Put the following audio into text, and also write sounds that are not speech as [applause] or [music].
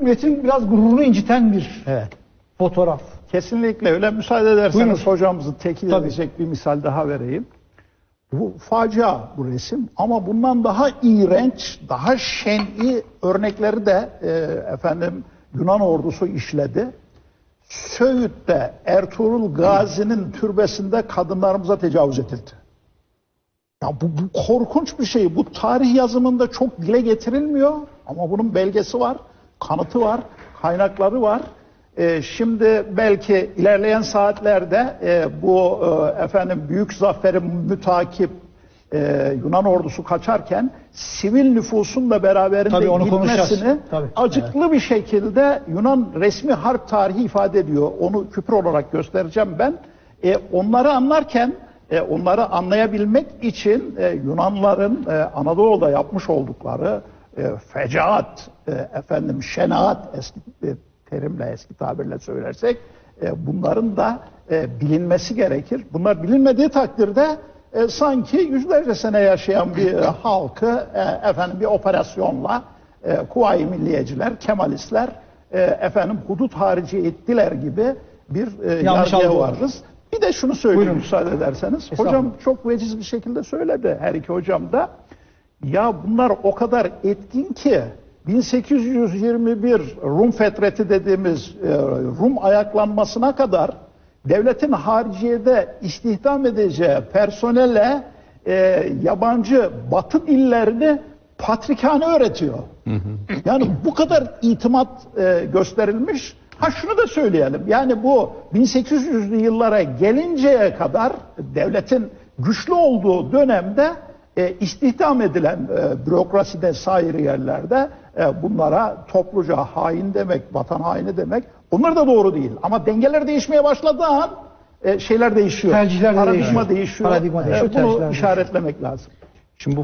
Türk milletinin biraz gururunu inciten bir Evet. fotoğraf. Kesinlikle öyle. Müsaade ederseniz Buyurun. hocamızı tekil Tabii. edecek bir misal daha vereyim. Bu facia bu resim ama bundan daha iğrenç, daha şen'i örnekleri de e, efendim Yunan ordusu işledi. Söğüt'te Ertuğrul Gazi'nin türbesinde kadınlarımıza tecavüz edildi. Ya bu, bu korkunç bir şey. Bu tarih yazımında çok dile getirilmiyor ama bunun belgesi var, kanıtı var, kaynakları var. Ee, şimdi belki ilerleyen saatlerde e, bu e, efendim büyük zaferi mütakip e, Yunan ordusu kaçarken sivil nüfusun da beraberinde Tabii onu konuşacağız. gitmesini Tabii. acıklı bir şekilde Yunan resmi harp tarihi ifade ediyor. Onu küpür olarak göstereceğim ben. E, onları anlarken e, onları anlayabilmek için e, Yunanların e, Anadolu'da yapmış oldukları e, fecaat, e, efendim şenaat eski e, terimle eski tabirle söylersek e, bunların da e, bilinmesi gerekir. Bunlar bilinmediği takdirde e, sanki yüzlerce sene yaşayan bir e, [laughs] halkı e, efendim bir operasyonla e, Kuvayi Milliyeciler, Kemalistler e, efendim hudut harici ettiler gibi bir e, Yanlış yargıya varız. Bir de şunu söyleyeyim Buyurun. müsaade ederseniz. Estağfurullah. Hocam çok veciz bir şekilde söyledi her iki hocam da. Ya bunlar o kadar etkin ki 1821 Rum fetreti dediğimiz e, Rum ayaklanmasına kadar devletin hariciyede istihdam edeceği personele e, yabancı batı dillerini patrikhane öğretiyor. Yani bu kadar itimat e, gösterilmiş. Ha şunu da söyleyelim. Yani bu 1800'lü yıllara gelinceye kadar devletin güçlü olduğu dönemde e, istihdam edilen e, bürokraside sair yerlerde e, bunlara topluca hain demek, vatan haini demek onlar da doğru değil. Ama dengeler değişmeye başladığı an e, şeyler değişiyor. Tercihler Paradigma değişiyor. değişiyor. Paradigma değişiyor, E, bunu değişiyor. işaretlemek lazım. Şimdi bu